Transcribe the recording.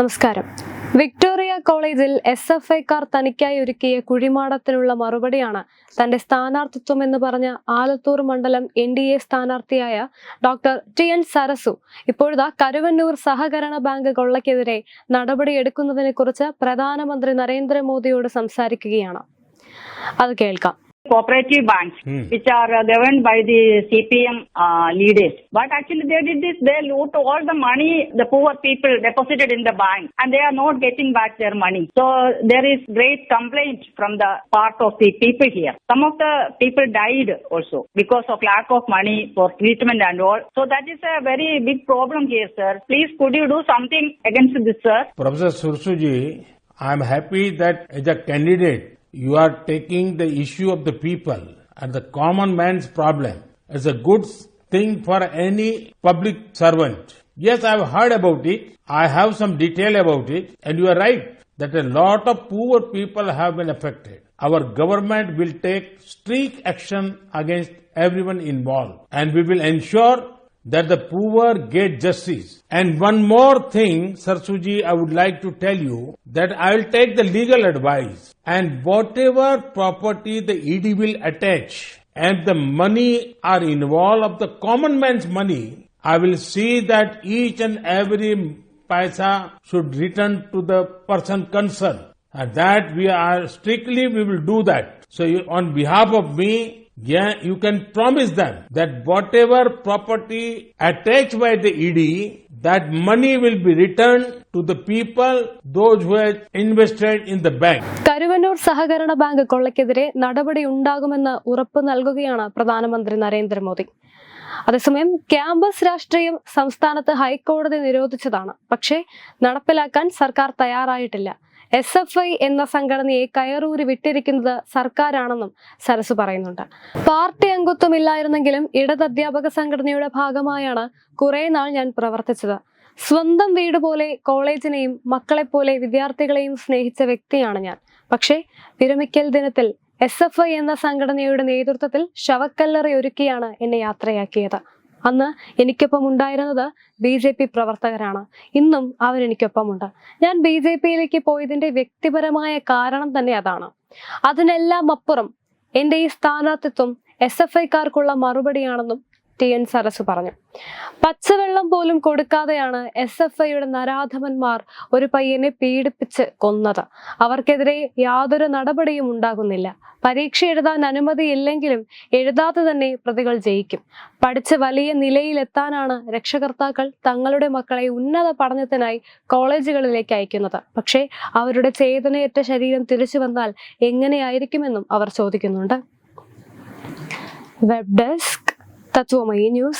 നമസ്കാരം. വിക്ടോറിയ കോളേജിൽ S F ഐക്കാർ തനിക്കായി ഒരുക്കിയ കുഴിമാടത്തിനുള്ള മറുപടിയാണ് തന്റെ സ്ഥാനാർത്ഥിത്വം എന്ന് പറഞ്ഞ ആലത്തൂർ മണ്ഡലം എൻ ഡി എ സ്ഥാനാർത്ഥിയായ ഡോക്ടർ ടി എൻ സരസു. ഇപ്പോഴതാ കരുവന്നൂർ സഹകരണ ബാങ്ക് കൊള്ളയ്ക്കെതിരെ നടപടിയെടുക്കുന്നതിനെ കുറിച്ച് പ്രധാനമന്ത്രി നരേന്ദ്രമോദിയോട് സംസാരിക്കുകയാണ്. അത് കേൾക്കാം. Cooperative banks Hmm. which are uh, governed by the CPM uh, leaders. But actually they did this, they loot all the money the poor people deposited in the bank and they are not getting back their money. So there is great complaint from the part of the people here. Some of the people died also because of lack of money for treatment and all. So that is a very big problem here, sir. Please could you do something against this, sir? Professor Sursuji, I am happy that as a candidate, you are taking the issue of the people and the common man's problem as a good thing for any public servant. Yes, I have heard about it. I have some detail about it. And you are right that a lot of poor people have been affected. Our government will take strict action against everyone involved. And we will ensure that the poor get justice. And one more thing, Sarsuji, I would like to tell you that I will take the legal advice and whatever property the ED will attach and the money are involved of the common man's money, I will see that each and every paisa should return to the person concerned. And that we are strictly we will do that. So on behalf of me, yeah, you can promise them that whatever property attached by the ED, that money will be returned to the people, those who have invested in the bank. Karuvannur സഹകരണ bank കൊള്ളയ്ക്കെതിരെ നടപടി ഉണ്ടാകുമെന്ന് ഉറപ്പ് നൽകുകയാണ് പ്രധാനമന്ത്രി നരേന്ദ്രമോദി അതേസമയം campus രാഷ്ട്രീയം സംസ്ഥാനത്ത് ഹൈക്കോടതി നിരോധിച്ചതാണ് പക്ഷേ നടപ്പിലാക്കാൻ സർക്കാർ തയ്യാറായിട്ടില്ല എസ് എഫ് ഐ എന്ന സംഘടനയെ കയറൂരി വിട്ടിരിക്കുന്നത് സർക്കാരാണെന്നും സരസ് പറയുന്നുണ്ട്. പാർട്ടി അംഗത്വമില്ലായിരുന്നെങ്കിലും ഇടത് അധ്യാപക സംഘടനയുടെ ഭാഗമായാണ് കുറെ നാൾ ഞാൻ പ്രവർത്തിച്ചത്. സ്വന്തം വീട് പോലെ കോളേജിനെയും മക്കളെപ്പോലെ വിദ്യാർത്ഥികളെയും സ്നേഹിച്ച വ്യക്തിയാണ് ഞാൻ. പക്ഷേ വിരമിക്കൽ ദിനത്തിൽ എസ് എഫ് ഐ എന്ന സംഘടനയുടെ നേതൃത്വത്തിൽ ശവക്കല്ലറി ഒരുക്കിയാണ് എന്നെ യാത്രയാക്കിയത്. അന്ന് എനിക്കൊപ്പം ഉണ്ടായിരുന്നത് ബി ജെ പി പ്രവർത്തകരാണ്. ഇന്നും അവരെനിക്കൊപ്പമുണ്ട്. ഞാൻ ബി ജെ പിയിലേക്ക് പോയതിന്റെ വ്യക്തിപരമായ കാരണം തന്നെ അതാണ്. അതിനെല്ലാം അപ്പുറം എന്റെ ഈ സ്ഥാനാർത്ഥിത്വം എസ് എഫ് ഐക്കാർക്കുള്ള മറുപടിയാണെന്നും ടി എൻ സരസ് പറഞ്ഞു. പച്ചവെള്ളം പോലും കൊടുക്കാതെയാണ് എസ് എഫ് ഐയുടെ നരാധമന്മാർ ഒരു പയ്യനെ പീഡിപ്പിച്ച് കൊന്നത്. അവർക്കെതിരെ യാതൊരു നടപടിയും ഉണ്ടാകുന്നില്ല. പരീക്ഷ എഴുതാൻ അനുമതി ഇല്ലെങ്കിലും എഴുതാതെ തന്നെ പ്രതികൾ ജയിക്കും. പഠിച്ച് വലിയ നിലയിലെത്താനാണ് രക്ഷകർത്താക്കൾ തങ്ങളുടെ മക്കളെ ഉന്നത പഠനത്തിനായി കോളേജുകളിലേക്ക് അയക്കുന്നത്. പക്ഷേ അവരുടെ ചേതനയറ്റ ശരീരം തിരിച്ചു വന്നാൽ എങ്ങനെയായിരിക്കുമെന്നും അവർ ചോദിക്കുന്നുണ്ട്. Web desk Tá, tua mãe, News.